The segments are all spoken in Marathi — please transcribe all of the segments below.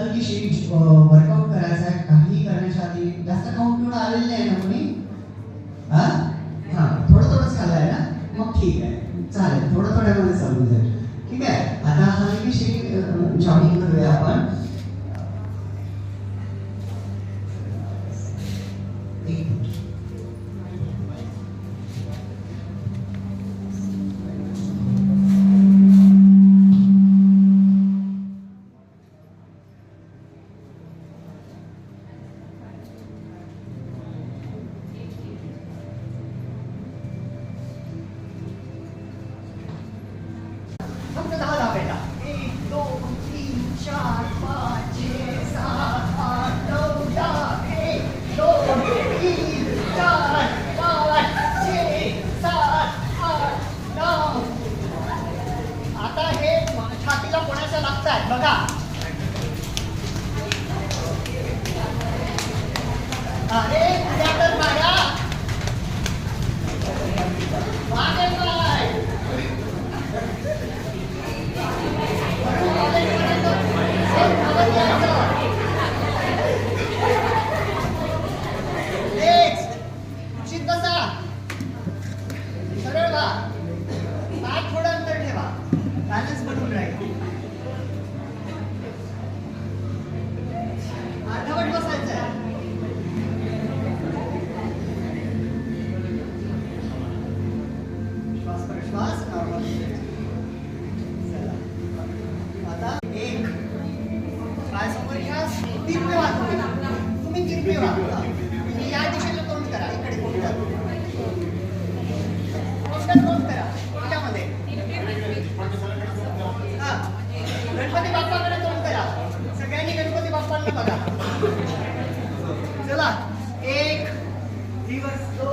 हलकीशी वर्कआउट करायचा आहे काही करण्याच्या आधी जास्त खाऊन पिऊन आलेले आहे ना कोणी हा? हा थोडं थोडंच खाल्लंय ना? मग ठीक आहे चालेल थोडं थोड्यामध्ये चालू जाईल. दोन तीन चार पाच सात आठ नऊ दहा एक दोन तीन चार पाच सात आठ नऊ आता हे छातीला कोणाच्या लागताय? बघा. अरे तिरपे वाजव तुम्ही तिरपे वाजवा तुम्ही या दिशेला तोंड करा इकडे तोंड करा तोंडात करा त्यामध्ये गणपती बाप्पाकडे तोंड करा सगळ्यांनी गणपती बाप्पांना बघा. चला. एक दिवस दोन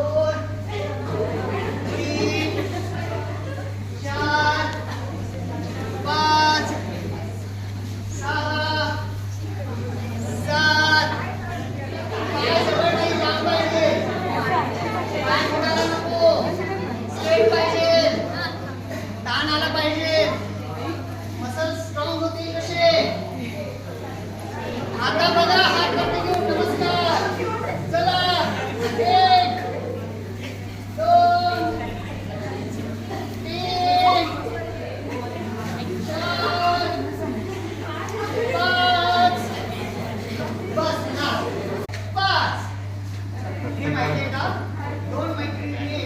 दोन मैत्रिणी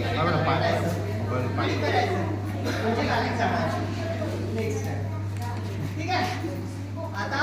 ठीक आहे. आता